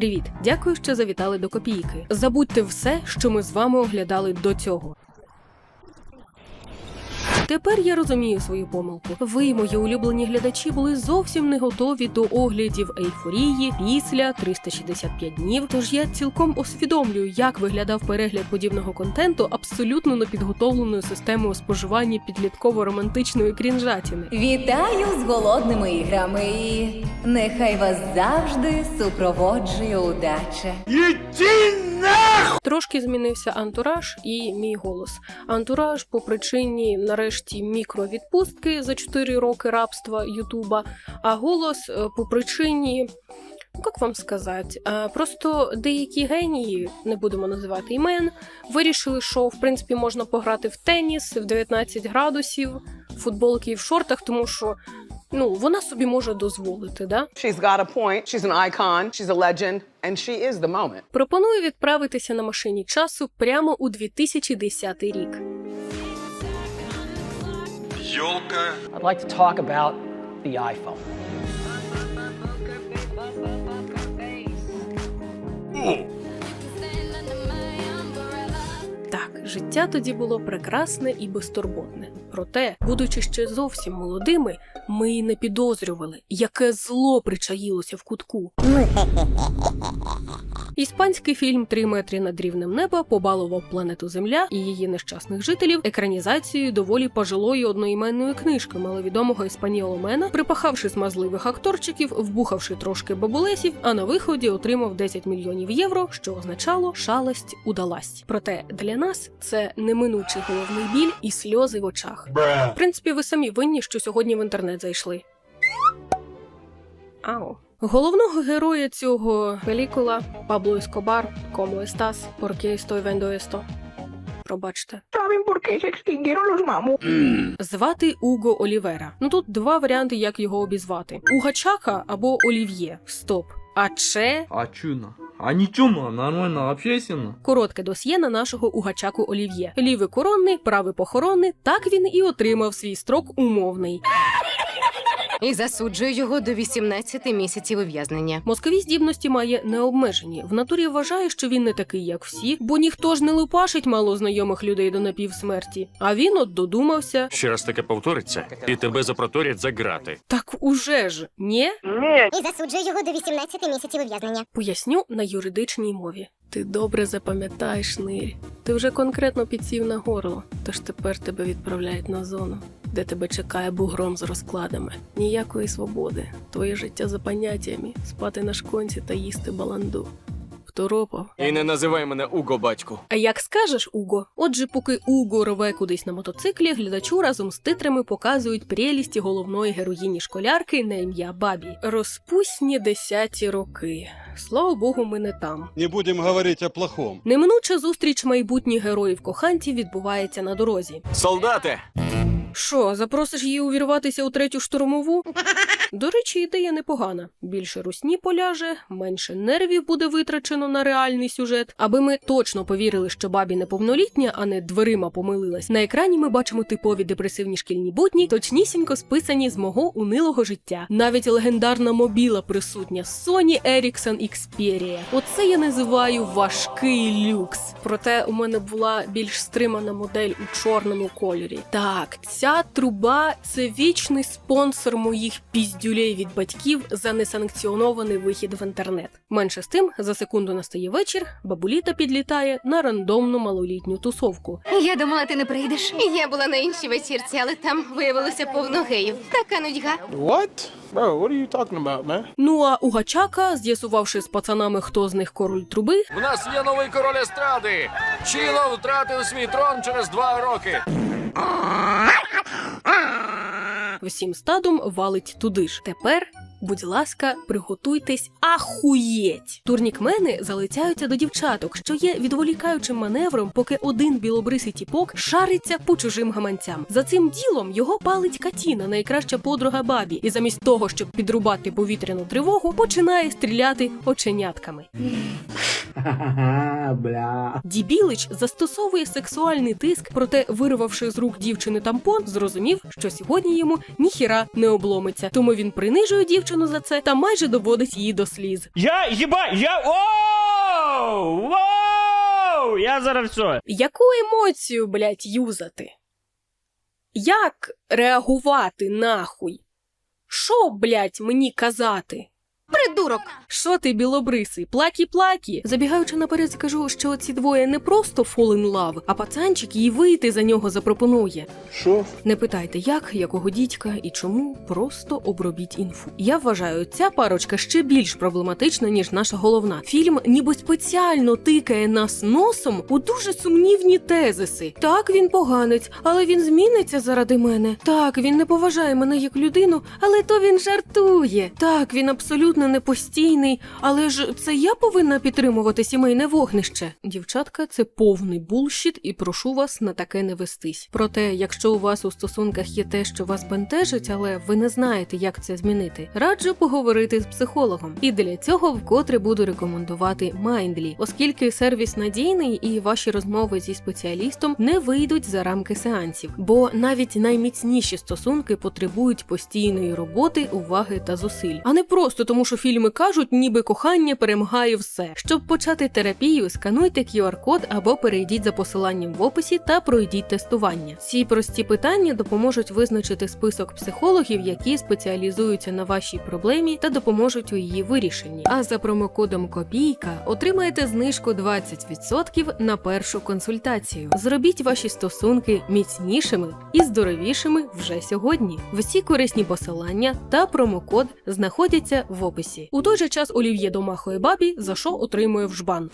Привіт! Дякую, що завітали до копійки. Забудьте все, що ми з вами оглядали до цього. Тепер я розумію свою помилку. Ви, мої улюблені глядачі, були зовсім не готові до оглядів ейфорії після 365 днів. Тож я цілком усвідомлюю, як виглядав перегляд подібного контенту абсолютно непідготовленою системою споживання підлітково-романтичної крінжатіни. Вітаю з голодними іграми. і Нехай вас завжди супроводжує удача. Трошки змінився антураж і мій голос. Антураж по причині нарешті мікровідпустки за 4 роки рабства Ютуба, а голос е, по причині. ну, Як вам сказати, Е, просто деякі генії, не будемо називати імен, вирішили, що в принципі можна пограти в теніс в 19 градусів, в футболки і в шортах, тому що ну вона собі може дозволити, да? She's got a point. She's an icon. She's a legend. And she is the moment. Пропоную відправитися на машині часу прямо у 2010 рік. Ёлка. I'd like to talk about the iPhone. Так, життя тоді було прекрасне і безтурботне. Проте, будучи ще зовсім молодими, ми й не підозрювали, яке зло причаїлося в кутку. Іспанський фільм «Три метри над рівнем неба побалував планету Земля і її нещасних жителів екранізацією доволі пожилої одноіменної книжки маловідомого іспаніоломена, припахавши смазливих акторчиків, вбухавши трошки бабулесів, а на виході отримав 10 мільйонів євро, що означало шалость удалась. Проте для нас це неминучий головний біль і сльози в очах. В принципі, ви самі винні, що сьогодні в інтернет зайшли. Ау. Головного героя цього пелікула Пабло Ескобар, estás, ¿Por qué estoy viendo esto? Пробачте. Звати Уго Олівера. Ну тут два варіанти, як його обізвати: Угачака або Олів'є. Стоп. А че А чуна. на? А нічому, ма, нормально общественно. коротке досьє на нашого Угачаку Олів'є. Лівий коронний, правий похоронний. Так він і отримав свій строк умовний. І засуджує його до 18 місяців ув'язнення. Мозкові здібності має необмежені. В натурі вважає, що він не такий, як всі, бо ніхто ж не лупашить мало знайомих людей до напівсмерті. А він от додумався. Ще раз таке повториться, і тебе запроторять за грати. Так уже ж, ні? і засуджує його до 18 місяців ув'язнення. Поясню на юридичній мові. Ти добре запам'ятаєш, Нирі. Ти вже конкретно підсів на горло, тож тепер тебе відправляють на зону, де тебе чекає бугром з розкладами. Ніякої свободи. Твоє життя за поняттями, спати на шконці та їсти баланду. Второпав. І не називай мене Уго, батьку. А як скажеш, Уго? Отже, поки Уго рве кудись на мотоциклі, глядачу разом з титрами показують прелісті головної героїні школярки на ім'я Бабі. Розпусні десяті роки. Слава Богу, ми не там. Не будем говорить о плохом. Неминуча зустріч майбутніх героїв коханців відбувається на дорозі. Солдати! Що, запросиш її увірватися у третю штурмову? До речі, ідея непогана. Більше русні поляже, менше нервів буде витрачено на реальний сюжет. Аби ми точно повірили, що бабі неповнолітня, а не дверима помилилась. На екрані ми бачимо типові депресивні шкільні будні, точнісінько списані з мого унилого життя. Навіть легендарна мобіла присутня Sony Ericsson Xperia. Оце я називаю важкий люкс. Проте у мене була більш стримана модель у чорному кольорі. Так, ця труба це вічний спонсор моїх піздюлей від батьків за несанкціонований вихід в інтернет. Менше з тим, за секунду настає вечір, бабуліта підлітає на рандомну малолітню тусовку. Я думала, ти не прийдеш. Я була на іншій вечірці, але там виявилося повно геїв. Така нудьга. What? Bro, what are you talking about, man? Ну а Угачака, з'ясувавши з пацанами, хто з них король труби, В нас є новий король естради! Чіло втратив свій трон через два роки. всім стадом валить туди ж. Тепер. Будь ласка, приготуйтесь ахуєть. Турнікмени залицяються до дівчаток, що є відволікаючим маневром, поки один білобрисий тіпок шариться по чужим гаманцям. За цим ділом його палить Катіна, найкраща подруга бабі, і замість того, щоб підрубати повітряну тривогу, починає стріляти оченятками. Бля. Дібілич застосовує сексуальний тиск, проте, вирвавши з рук дівчини тампон, зрозумів, що сьогодні йому ніхіра не обломиться. Тому він принижує дівчину за це та майже доводить її до сліз. Я єба, я. Оу! Воу! Я зараз все. Яку емоцію, блядь, юзати? Як реагувати нахуй? Що, блядь, мені казати? Придурок. Що ти, білобрисий, плакі-плакі? Забігаючи наперед, скажу, що ці двоє не просто fall in love, а пацанчик їй вийти за нього запропонує. Що? Не питайте, як, якого дідька і чому, просто обробіть інфу. Я вважаю, ця парочка ще більш проблематична, ніж наша головна. Фільм ніби спеціально тикає нас носом у дуже сумнівні тезиси. Так, він поганець, але він зміниться заради мене. Так, він не поважає мене як людину, але то він жартує. Так, він абсолютно непостійний, але ж це я повинна підтримувати сімейне вогнище. Дівчатка, це повний булшіт, і прошу вас на таке не вестись. Проте, якщо у вас у стосунках є те, що вас бентежить, але ви не знаєте, як це змінити, раджу поговорити з психологом. І для цього вкотре буду рекомендувати Mindly, оскільки сервіс надійний і ваші розмови зі спеціалістом не вийдуть за рамки сеансів, бо навіть найміцніші стосунки потребують постійної роботи, уваги та зусиль, а не просто тому, фільми кажуть, ніби кохання перемагає все. Щоб почати терапію, скануйте QR-код або перейдіть за посиланням в описі та пройдіть тестування. Ці прості питання допоможуть визначити список психологів, які спеціалізуються на вашій проблемі та допоможуть у її вирішенні. А за промокодом Копійка отримаєте знижку 20% на першу консультацію. Зробіть ваші стосунки міцнішими і здоровішими вже сьогодні. Всі корисні посилання та промокод знаходяться в описі. У той же час Олів'є домахує бабі, за що отримує в жбан.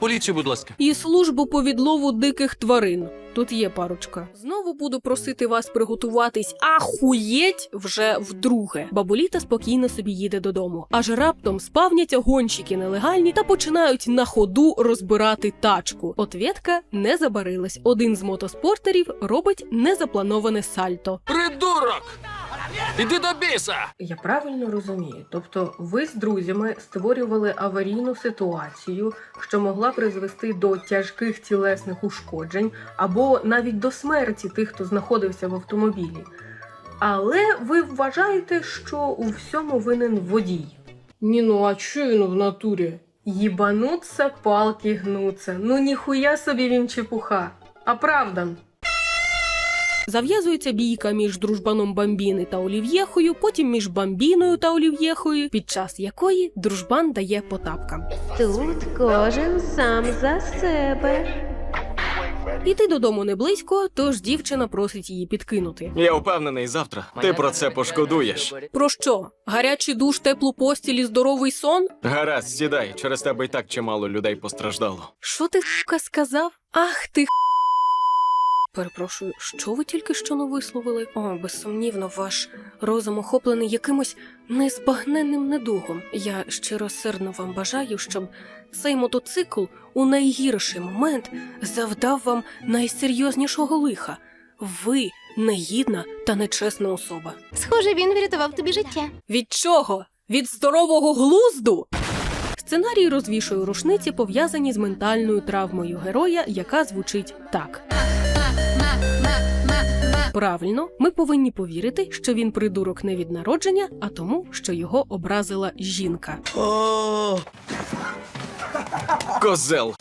Поліцію, будь ласка. і службу по відлову диких тварин. Тут є парочка. Знову буду просити вас приготуватись ахуєть вже вдруге. Бабуліта спокійно собі їде додому, аж раптом спавняться гонщики нелегальні та починають на ходу розбирати тачку. Отвєтка не забарилась. Один з мотоспортерів робить незаплановане сальто. Придурок! Іди до біса! Я правильно розумію. Тобто, ви з друзями створювали аварійну ситуацію, що могла призвести до тяжких тілесних ушкоджень або навіть до смерті тих, хто знаходився в автомобілі. Але ви вважаєте, що у всьому винен водій. Ні, ну а що він в натурі? Їбануться, палки гнуться. Ну ніхуя собі він чепуха. А правда. Зав'язується бійка між дружбаном Бамбіни та Олів'єхою, потім між Бамбіною та Олів'єхою, під час якої дружбан дає по тапкам. Тут кожен сам за себе. Іти додому не близько, тож дівчина просить її підкинути. Я впевнений, завтра ти про це пошкодуєш. Про що? Гарячий душ, теплу постіль і здоровий сон? Гаразд, сідай, через тебе і так чимало людей постраждало. Що ти сука сказав? Ах ти. Перепрошую, що ви тільки що не висловили? О, безсумнівно, ваш розум охоплений якимось незбагненним недугом. Я щиросердно вам бажаю, щоб цей мотоцикл у найгірший момент завдав вам найсерйознішого лиха. Ви негідна та нечесна особа. Схоже, він врятував тобі життя. Від чого? Від здорового глузду? Сценарій розвішує рушниці, пов'язані з ментальною травмою героя, яка звучить так. Правильно, ми повинні повірити, що він придурок не від народження, а тому, що його образила жінка. Козел!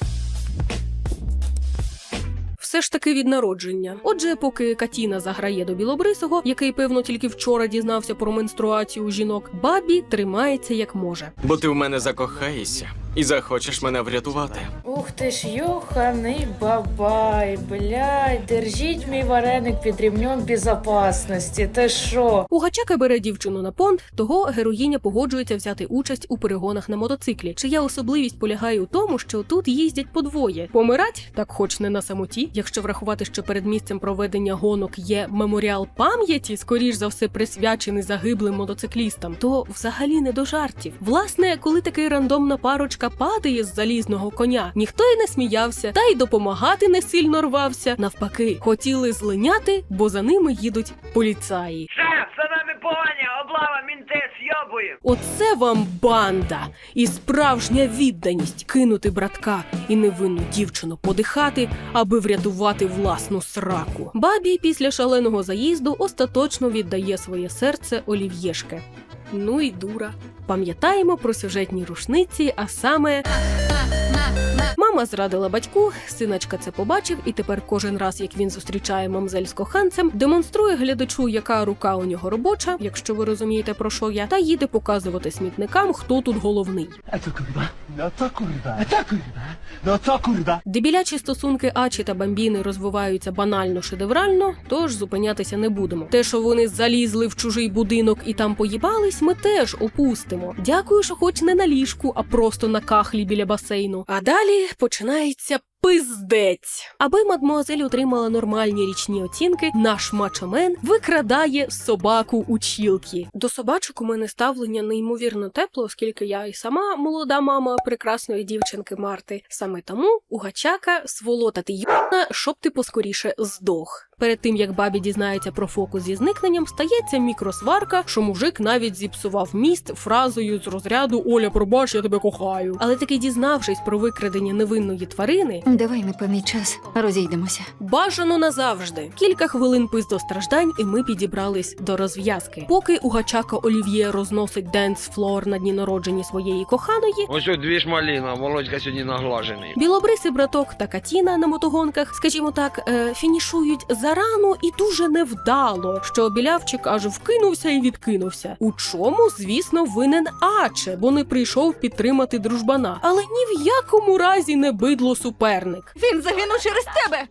Все ж таки від народження. Отже, поки Катіна заграє до білобрисого, який певно тільки вчора дізнався про менструацію у жінок, бабі тримається як може. Бо ти в мене закохаєшся і захочеш мене врятувати. Ух ти ж, йоханий бабай, блядь, держіть мій вареник під ремнем безопасності. Ти що? У Гачака бере дівчину на понт, того героїня погоджується взяти участь у перегонах на мотоциклі. Чия особливість полягає у тому, що тут їздять подвоє. Помирать так хоч не на самоті. Якщо врахувати, що перед місцем проведення гонок є меморіал пам'яті, скоріш за все присвячений загиблим мотоциклістам, то взагалі не до жартів. Власне, коли такий рандомна парочка падає з залізного коня, ніхто й не сміявся, та й допомагати не сильно рвався. Навпаки, хотіли злиняти, бо за ними їдуть поліцаї. Шеф, за нами погоня, облава, мінти, Оце вам банда і справжня відданість кинути братка і невинну дівчину подихати, аби врятувати власну сраку. Бабі після шаленого заїзду остаточно віддає своє серце олів'єшке. Ну і дура. Пам'ятаємо про сюжетні рушниці, а саме. Мама зрадила батьку, синачка це побачив, і тепер кожен раз, як він зустрічає мамзель з коханцем, демонструє глядачу, яка рука у нього робоча, якщо ви розумієте про що я, та їде показувати смітникам, хто тут головний. Дебілячі стосунки Ачі та Бамбіни розвиваються банально шедеврально, тож зупинятися не будемо. Те, що вони залізли в чужий будинок і там поїбались, ми теж опустимо. Дякую, що хоч не на ліжку, а просто на кахлі біля басейну. А далі починається. Пиздець, аби мадмуазель отримала нормальні річні оцінки, наш мачомен викрадає собаку у чілки. До собачок у мене ставлення неймовірно тепло, оскільки я і сама молода мама прекрасної дівчинки Марти. Саме тому у гачака сволота ти юна, щоб ти поскоріше здох. Перед тим як бабі дізнається про фокус зі зникненням, стається мікросварка, що мужик навіть зіпсував міст фразою з розряду Оля, пробач, я тебе кохаю. Але таки дізнавшись про викрадення невинної тварини, Давай на певний час розійдемося. Бажано назавжди. Кілька хвилин пиздостраждань, і ми підібрались до розв'язки. Поки у гачака Олів'є розносить денс-флор на дні народжені своєї коханої. Ось дві ж маліна, Володька сьогодні наглажений. Білобрисий браток та Катіна на мотогонках, скажімо так, е, фінішують зарано і дуже невдало. Що білявчик аж вкинувся і відкинувся. У чому, звісно, винен Аче, бо не прийшов підтримати дружбана. Але ні в якому разі не бидло суперник. Він загинув через тебе.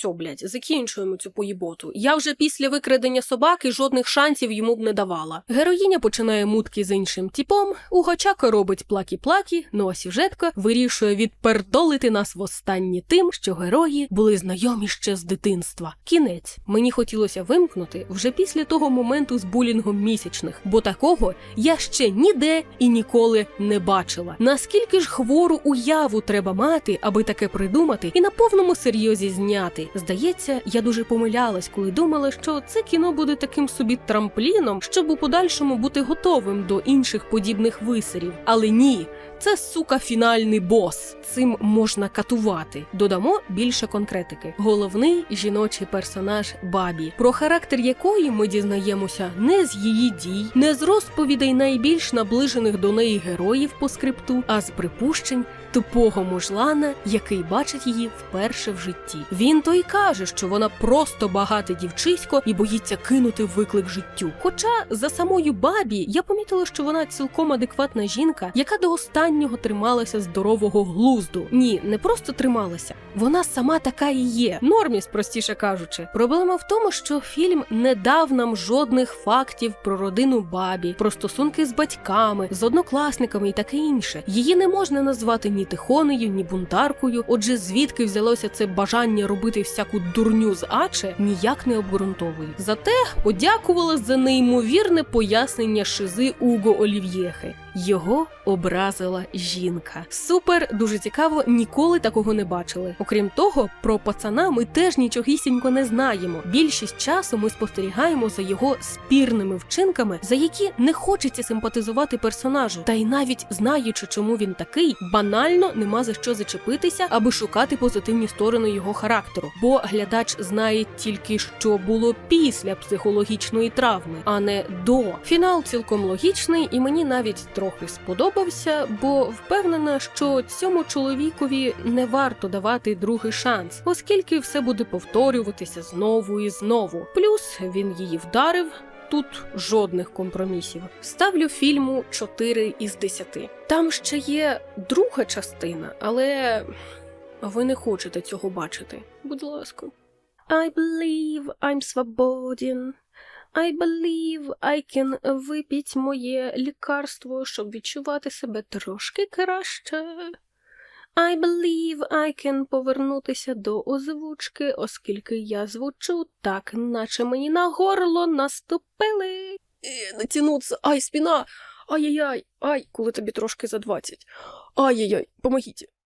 Все, блядь, закінчуємо цю поїботу. Я вже після викрадення собаки жодних шансів йому б не давала. Героїня починає мутки з іншим типом, у Гачака робить плакі-плакі, ну а сюжетка вирішує відпердолити нас востаннє тим, що герої були знайомі ще з дитинства. Кінець мені хотілося вимкнути вже після того моменту з булінгом місячних, бо такого я ще ніде і ніколи не бачила. Наскільки ж хвору уяву треба мати, аби таке придумати і на повному серйозі зняти. Здається, я дуже помилялась, коли думала, що це кіно буде таким собі трампліном, щоб у подальшому бути готовим до інших подібних висерів. Але ні. Це сука фінальний бос. Цим можна катувати. Додамо більше конкретики. Головний жіночий персонаж Бабі, про характер якої ми дізнаємося не з її дій, не з розповідей найбільш наближених до неї героїв по скрипту, а з припущень тупого мужлана, який бачить її вперше в житті. Він то й каже, що вона просто багате дівчисько і боїться кинути виклик життю. Хоча за самою бабі я помітила, що вона цілком адекватна жінка, яка до останнього трималася здорового глузду. Ні, не просто трималася, вона сама така і є. Норміс, простіше кажучи. Проблема в тому, що фільм не дав нам жодних фактів про родину бабі, про стосунки з батьками, з однокласниками і таке інше. Її не можна назвати ні тихонею, ні бунтаркою. Отже, звідки взялося це бажання робити всяку дурню з Аче, ніяк не обґрунтовує. Зате подякувала за неймовірне пояснення шизи Уго Олів'єхи. Його образила жінка. Супер, дуже цікаво, ніколи такого не бачили. Окрім того, про пацана ми теж нічогісінько не знаємо. Більшість часу ми спостерігаємо за його спірними вчинками, за які не хочеться симпатизувати персонажу. Та й навіть знаючи, чому він такий, банально нема за що зачепитися, аби шукати позитивні сторони його характеру. Бо глядач знає тільки, що було після психологічної травми, а не до. Фінал цілком логічний, і мені навіть трохи сподобався, бо впевнена, що цьому чоловікові не варто давати другий шанс, оскільки все буде повторюватися знову і знову. Плюс він її вдарив. Тут жодних компромісів. Ставлю фільму 4 із 10. Там ще є друга частина, але ви не хочете цього бачити. Будь ласка. I believe I'm свободен. I believe I can випіть моє лікарство, щоб відчувати себе трошки краще. I believe I can повернутися до озвучки, оскільки я звучу так, наче мені на горло наступили. Натянуться, ай, спіна! Ай-яй-яй, ай, коли тобі трошки за 20. Ай-яй-яй, помогіть.